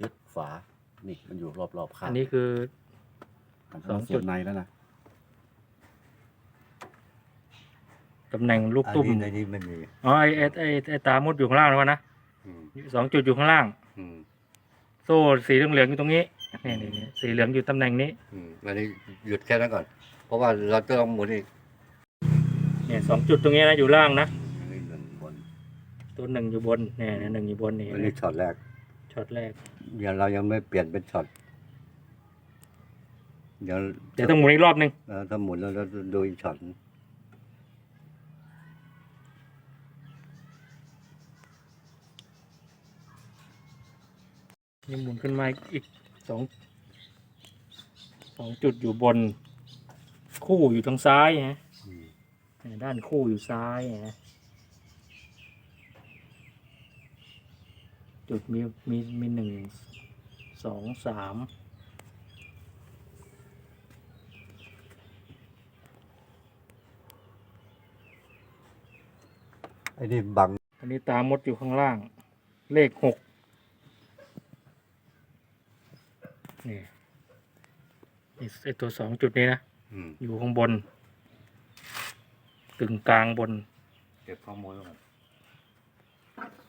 ยึดฝา นี่มันอยู่รอบๆข้างอันนี้คือ มันสองส่จุวดนในแล้วนะตำแหน่งลูกอันตุ้มนี้ในนี้ไม่มีอ๋อไอไอไอไอตามดอยู่ข้างล่างนะวะนะอืมสองจุดอยู่ข้างล่าง อืมโซ่สีเหลืองๆอยู่ตรงนี้นี่นี่นี่สีเหลืองอยู่ตำแหน่งนี้อืมอันนี้หยุดแค่นั้นก่อน เพราะว่าเราจะต้องหมุนอีกเนี่ยสองจุดตรงนี้นะอยู่ล่างนะอันนี้หนึ่งบนตัวหนึ่งอยู่บนเนี่ยเนี่ยหนึ่งอยู่บนนี่อันนี้ช็อตแรกช็อตแรก ยังเรายังไม่เปลี่ยนเป็นช็อต เดี๋ยวเดี๋ยวต้องหมุนอีกรอบหนึ่งเอ่อถ้าหมุนแล้วเราดูอีกช็อตนี่หมุนขึ้นมาอีกสองสองจุดอยู่บน คู่อยู่ทางซ้ายนะอืมเนี่ยด้านคู่อยู่ซ้ายนะ จุดมีมีมีหนึ่งสองสามไอ้นี่บัง อันนี้ตามดอยู่ข้างล่าง เลขหกนี่นี่ไอตัวสองจุดนี้นะอืมอยู่ข้างบนกึ่งกลางบน เก็บข้อมูลก่อนเ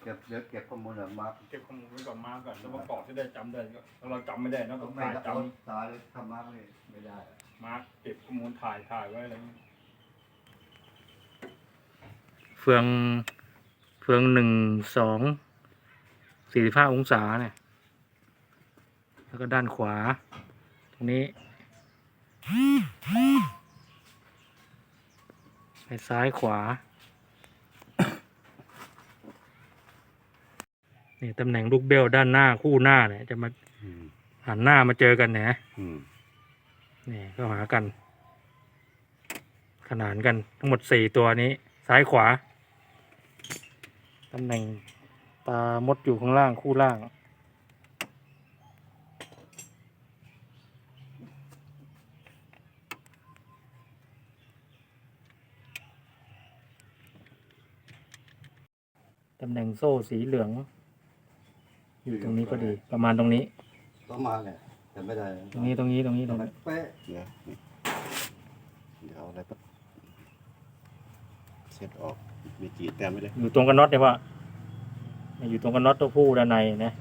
ก็บเดี๋ยวเก็บข้อมูลอะมาเก็บข้อมูลไว้ก่อนมาก่อนแล้วประกอบที่ได้จำได้ก็เราจำไม่ได้นะต้องไม่ถ่ายได้จตายทำมาไม่ไม่ได้ำมาร์กเก็บข้อมูลถ่ายถ่ายไว้อะไรเงี้ยเฟือง เฟืองหนึ่งสองสี่สิบห้าองศาเนี่ย แล้วก็ด้านขวา ตรงนี้ ไปซ้ายขวา นี่ตำแหน่งลูกเบลด้านหน้าคู่หน้าเนี่ย จะมาอืมหันหน้ามาเจอกันเนี่ยอืมนี่ก็หากัน ขนานกันทั้งหมดสี่ตัวนี้ ซ้ายขวาตำแหน่งตามดอยู่ข้างล่างคู่ล่างตำแหน่งโซ่สีเหลือง อยู่ตรงนี้พอดีประมาณตรงนี้ประมาณเนี่ยแต่ไม่ได้ตรงนี้ตรงนี้ตรงนี้ตรงทำไมนี้เป๊ะเดี๋ยวนี่เดี๋ยวเอาอะไรปั๊บเสร็จออกมีจีดแต้มไม่ได้อยู่ตรงกันน็อตเนี่ยว่าอยู่ตรงกันน็อตตัวผู้ด้านในนะ